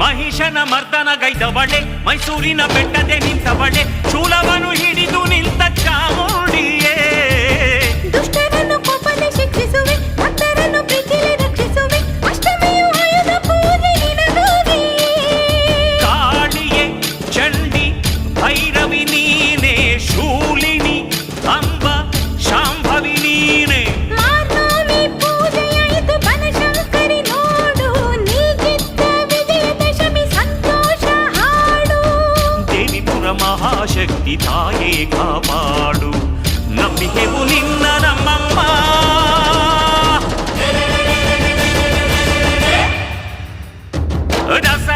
ಮಹಿಷನ ಮರ್ದನ ಗೈದವಳೆ ಮೈಸೂರಿನ ಬೆಟ್ಟದೆ ನಿಂತವಳೆ ಶೂಲವನ್ನು ಹಿಡಿದು ನಿಂತ ಚಾಮುಂಡಿಯೇ. ದುಷ್ಟರನ್ನು ಕೋಪನೆ ಶಿಕ್ಷಿಸುವೆ ಭಕ್ತರನ್ನು ಪ್ರೀತಿಲಿ ರಕ್ಷಿಸುವೆ ಅಷ್ಟಮಿಯು ಆಯುಧ ಪೂಜೆ ನಿನಗಾಗಿಯೇ ಕಾಳಿಯೇ ಚಂಡಿ ಭೈರವಿ ನೀನೇ. శక్తి తాయే కాపాడు. నమ్మిహేవు నిన్న నమ్మమ్మ. రస